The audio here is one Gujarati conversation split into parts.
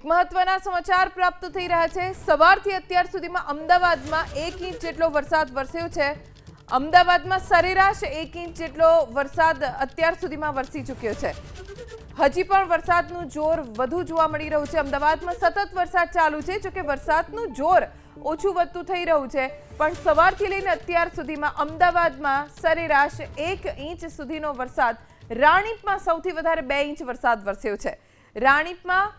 એક મહત્વના સમાચાર પ્રાપ્ત થઈ રહ્યા છે. સવારથી અત્યાર સુધીમાં અમદાવાદમાં એક ઇંચ જેટલો વરસાદ વરસ્યો છે. અમદાવાદમાં સરેરાશ એક ઇંચ જેટલો વરસાદ અત્યાર સુધીમાં વરસી ચૂક્યો છે. હજી પણ વરસાદનું જોર વધુ જોવા મળી રહ્યું છે. અમદાવાદમાં સતત વરસાદ ચાલુ છે જોકે વરસાદનું જોર ઓછું વધતું થઈ રહ્યું છે. પણ સવારથી લઈને અત્યાર સુધીમાં અમદાવાદમાં સરેરાશ એક ઇંચ સુધીનો વરસાદ રાણીપમાં સૌથી વધારે બે ઇંચ વરસાદ વરસ્યો છે. રાણીપમાં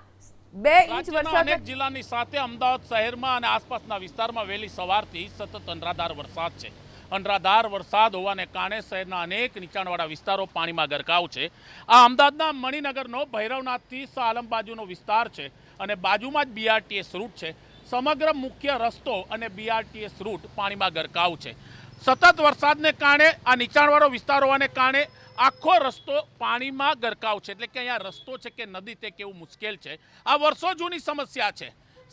બે ઇંચ વરસાદ અનેક જિલ્લાની સાથે અમદાવાદ શહેરમાં અને આસપાસના વિસ્તારમાં વહેલી સવારથી સતત અનરાધાર વરસાદ છે. અનરાધાર વરસાદ હોવાને કારણે શહેરના અનેક નીચાણવાળા વિસ્તારો પાણીમાં ગરકાવ છે. આ અમદાવાદના મણિનગરનો ભૈરવનાથથી સાલમ બાજુનો વિસ્તાર છે અને બાજુમાં જ બીઆરટીએસ રૂટ છે. સમગ્ર મુખ્ય રસ્તો અને બીઆરટીએસ રૂટ પાણીમાં ગરકાવ છે. સતત વરસાદને કારણે, આ નીચાણવાળો વિસ્તાર હોવાને કારણે આખો રસ્તો પાણીમાં ગરકાવ છે. એટલે કે અહીંયા રસ્તો છે કે નદી તે કેવું મુશ્કેલ છે. આ વર્ષો જૂની સમસ્યા છે.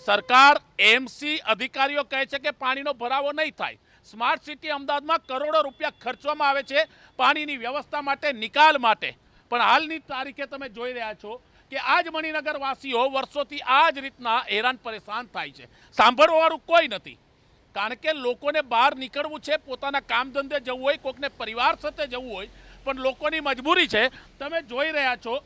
સરકાર એમસી અધિકારીઓ કહે છે કે પાણીનો ભરાવો નહીં થાય. સ્માર્ટ સિટી અમદાવાદમાં કરોડો રૂપિયા ખર્ચવામાં આવે છે પાણીની વ્યવસ્થા માટે, નિકાલ માટે. પણ હાલની તારીખે તમે જોઈ રહ્યા છો કે આ જ મણિનગર વર્ષોથી આ જ રીતના હેરાન પરેશાન થાય છે. સાંભળવાવાળું કોઈ નથી. કારણ કે લોકોને બહાર નીકળવું છે, પોતાના કામ ધંધે જવું હોય, કોકને પરિવાર સાથે જવું હોય, પણ લોકોની મજબૂરી છે. તમે જોઈ રહ્યા છો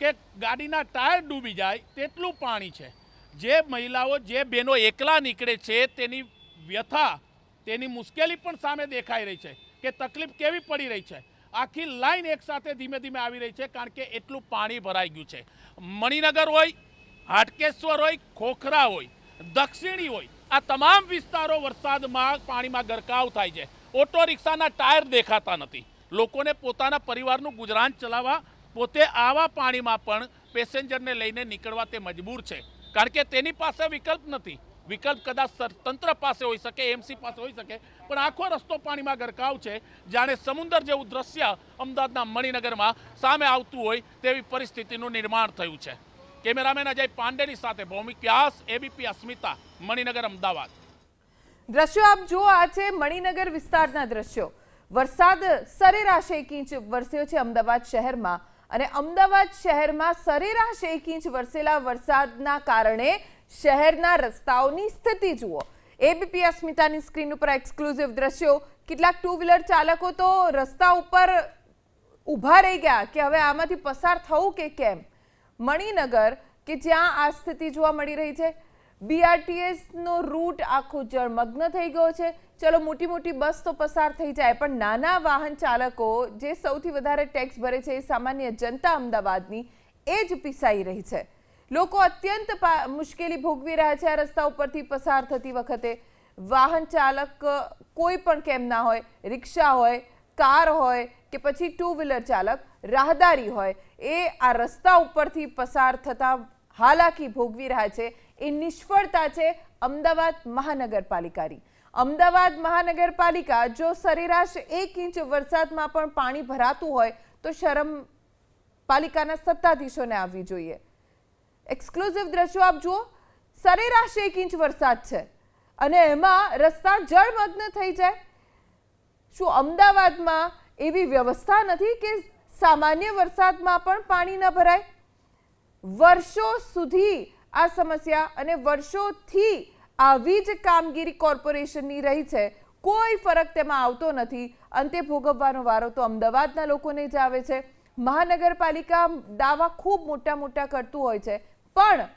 કે ગાડીના ટાયર ડૂબી જાય, તેટલું પાણી છે. જે મહિલાઓ, જે બહેનો એકલા નીકળે છે, તેની વ્યથા, તેની મુશ્કેલી પણ સામે દેખાઈ રહી છે કે તકલીફ કેવી પડી રહી છે. આખી લાઈન એકસાથે ધીમે ધીમે આવી રહી છે કારણ કે એટલું પાણી ભરાઈ ગયું છે. મણિનગર હોય, હાટકેશ્વર હોય, ખોખરા હોય દક્ષિણી હોય. આ તમામ વિસ્તારો વરસાદમાં, પાણીમાં ગરકાવ થાય છે. ઓટો રિક્ષાના ટાયર દેખાતા નથી. લોકોને પોતાના પરિવારનું ગુજરાન ચલાવવા, પોતે આવા પાણીમાં પણ પેસેન્જરને લઈને નીકળવા તે મજબૂર છે. કારણ કે તેની પાસે વિકલ્પ નથી. વિકલ્પ કદાચ તંત્ર પાસે હોઈ શકે, એમસી પાસે હોઈ શકે, પણ આખો રસ્તો પાણીમાં ગરકાવ છે. જાણે સમુદ્ર જેવું દ્રશ્ય અમદાવાદના મણિનગરમાં સામે આવતું હોય તેવી પરિસ્થિતિનું નિર્માણ થયું છે. કેમેરામેન અજય પાંડેની સાથે ભૌમિક વ્યાસ એબીપી અસ્મિતા, મણિનગર, અમદાવાદ. દ્રશ્યો આપ જુઓ, આ છે મણિનગર વિસ્તારના દ્રશ્યો. વરસાદ સરેરાશ એક ઇંચ વરસ્યો છે અમદાવાદ શહેરમાં અને અમદાવાદ શહેરમાં સરેરાશ એક ઇંચ વરસેલા વરસાદના કારણે શહેરના રસ્તાઓની સ્થિતિ જુઓ. એબીપી અસ્મિતાની સ્ક્રીન ઉપર એક્સક્લુઝિવ દ્રશ્યો. કેટલાક ટુ વ્હીલર ચાલકો તો રસ્તા ઉપર ઊભા રહી ગયા કે હવે આમાંથી પસાર થવું કે કેમ? મણિનગર, કે જ્યાં આ સ્થિતિ જોવા મળી રહી છે? બીઆરટીએસનો રૂટ આખો જળમગ્ન થઈ ગયો છે. ચલો મોટી મોટી બસ તો પસાર થઈ જાય, પણ નાના વાહન ચાલકો જે સૌથી વધારે ટેક્સ ભરે છે એ સામાન્ય જનતા અમદાવાદની, એ જ પીસાઈ રહી છે. લોકો અત્યંત મુશ્કેલી ભોગવી રહ્યા છે આ રસ્તા ઉપરથી પસાર થતી વખતે. વાહન ચાલક કોઈ પણ કેમ ના હોય, રિક્ષા હોય, કાર હોય કે પછી ટુ વ્હીલર ચાલક રાહદારી હોય, એ આ રસ્તા ઉપરથી પસાર થતા હાલાકી ભોગવી રહ્યા છે. એ નિષ્ફળતા છે અમદાવાદ મહાનગરપાલિકાની. અમદાવાદ મહાનગરપાલિકા જો સરેરાશ એક ઇંચ વરસાદમાં પણ પાણી ભરાતું હોય, તો શરમ પાલિકાના સત્તાધીશોને આવવી જોઈએ. એક્સક્લુઝિવ દ્રશ્યો આપ જુઓ. સરેરાશ એક ઇંચ વરસાદ છે અને એમાં રસ્તા જળમગ્ન થઈ જાય. શું અમદાવાદમાં એવી વ્યવસ્થા નથી કે સામાન્ય વરસાદમાં પણ પાણી ન ભરાય. વર્ષો સુધી આ સમસ્યા અને વર્ષોથી આવી જ કામગીરી કોર્પોરેશનની રહી છે. કોઈ ફરક તેમાં આવતો નથી. અંતે ભોગવવાનો વારો તો અમદાવાદના લોકોને જ આવે છે. મહાનગરપાલિકા દાવા ખૂબ મોટા મોટા કરતું હોય છે. પણ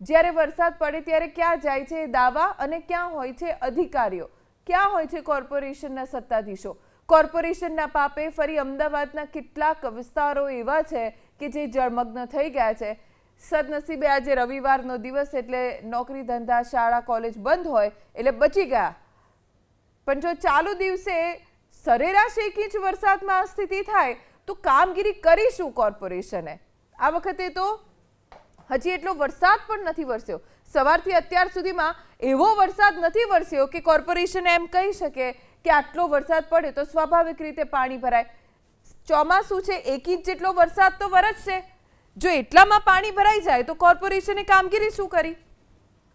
જ્યારે વરસાદ પડે ત્યારે ક્યાં જાય છે દાવા અને ક્યાં હોય છે અધિકારીઓ? ક્યાં હોય છે કોર્પોરેશનના સત્તાધીશો? કોર્પોરેશનના પાપે ફરી અમદાવાદના કેટલાક વિસ્તારો એવા છે કે જે જળમગ્ન થઈ ગયા છે. સદનસીબે આજે રવિવારનો દિવસ એટલે નોકરી ધંધા, શાળા, કોલેજ બંધ હોય એટલે બચી ગયા. પણ જો ચાલુ દિવસે સરેરાશ એક ઇંચ વરસાદમાં સ્થિતિ થાય, તો કામગીરી કરીશું કોર્પોરેશને. આ વખતે તો હજી એટલો વરસાદ પણ નથી વરસ્યો. સવારથી અત્યાર સુધીમાં એવો વરસાદ નથી વરસ્યો કે કોર્પોરેશન એમ કહી શકે કે આટલો વરસાદ પડે તો સ્વાભાવિક રીતે પાણી ભરાય. ચોમાસું છે, એક ઇંચ જેટલો વરસાદ તો વરસશે. જો એટલામાં પાણી ભરાઈ જાય તો કોર્પોરેશને કામગીરી શું કરી?